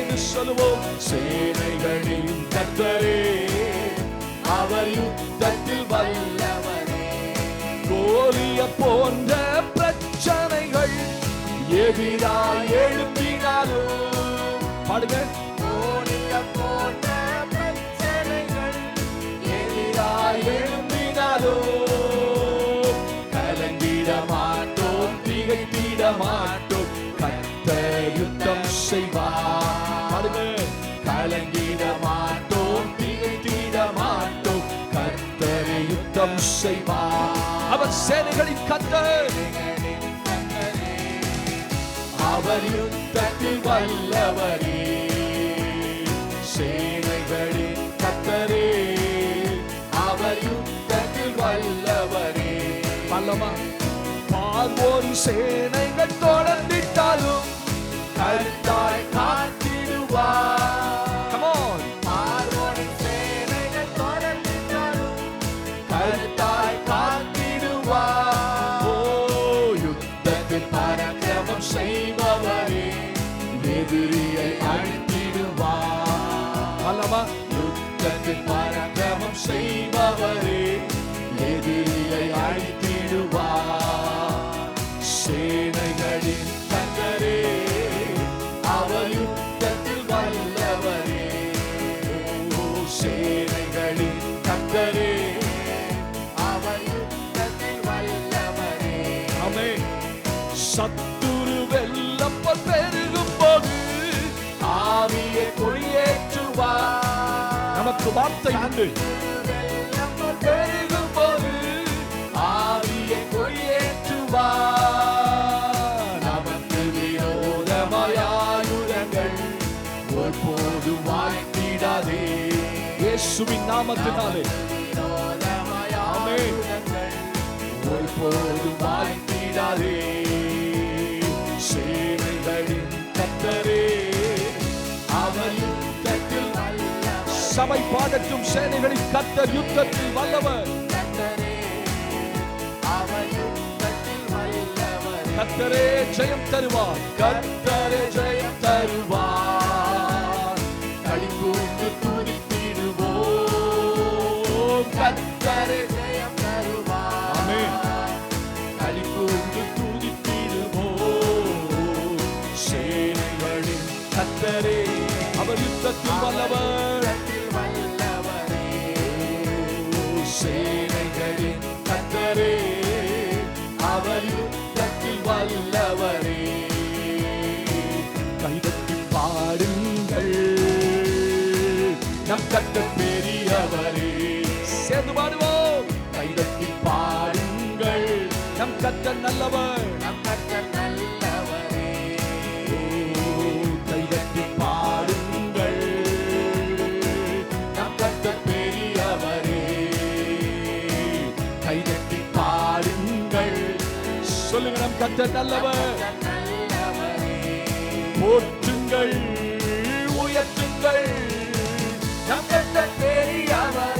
என்று சொல்லுவோம். சேனைகளின் கத்தரே அவர் யுத்தத்தில் வல்லவரே. கோலிய போன்ற பிரச்சனைகள் எதிராய் எழுப்பினாலும் பாடுங்க. கோடிய போன்ற பிரச்சனைகள் எதிராய் எழுப்பினாலும் கலங்கிட மாட்டோம் திகைத்திட மாட்டோம். கத்த யுத்தம் செய்வார். கலங்கிட மாட்டோம் திகைத்திட மாட்டோம் கத்தரை யுத்தம் செய்வார். அவர் சேனைகளின் கத்தர் அவர் யுத்தத்தில் வல்லவரே. சேனைகளின் கத்தரே அவர் யுத்தத்தில் வல்லவரே. வல்லமா பார்வோரின் சேனைகள் தொடர்ந்திட்டாலும் கருத்தாய் காத்திடுவார். எதிரியை அழித்திடுவார் அல்லவா யுத்தத்தில் பராக்கிரமம் செய்பவரே எதிரியை அழித்திடுவார் சேனைகளின் தங்கரே அவர் யுத்தத்தில் வல்லவரே ஓ சேனைகளின் தங்கரே அவர் யுத்தத்தில் வல்லவரே அமே சத்துரு நமக்கு வார்த்தை உண்டு பெருகும் போது ஆவியை கொடியேற்றுவார் நமக்கு விரோதமாயுதங்கள் ஒருபோதும் வாய்த்திடாதே இயேசுவின் நாமத்தினாலே. ஒருபோதும் வாய்த்திடாதே சபை பாடட்டும் சேனைகளின் கத்தர் யுத்தத்தில் வல்லவர். கத்தரே ஜெயம் தருவார். கத்தரே ஜெயம் தருவார். நம் கட்ட பெரியவரே. சேர்ந்து பாடுவோம். கைதட்டி பாடுங்கள். நம் கத்த நல்லவர். நம் கர்த்தர் நல்லவரே. கைதட்டி பாடுங்கள். நம் கத்த பெரியவரே. கைதட்டி பாடுங்கள். சொல்லுங்க நம் கத்த நல்லவரே. போற்றுங்கள் உயர்த்துங்கள். நம் தெரியாமல்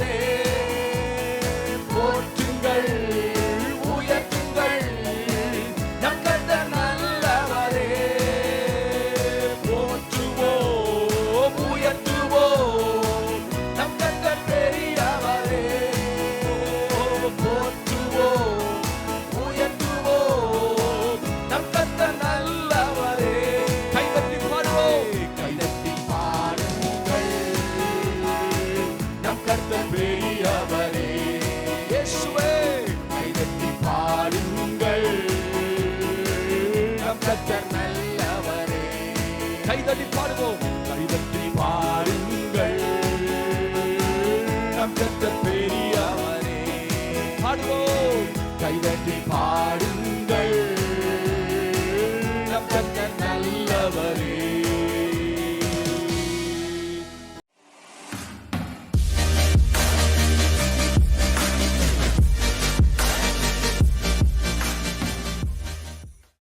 கைதட்டி பாடுவோம். கைதட்டி பாடுங்கள். நம் கத்த பெரியவரே பாடுவோம். கைதட்டி பாடுங்கள்.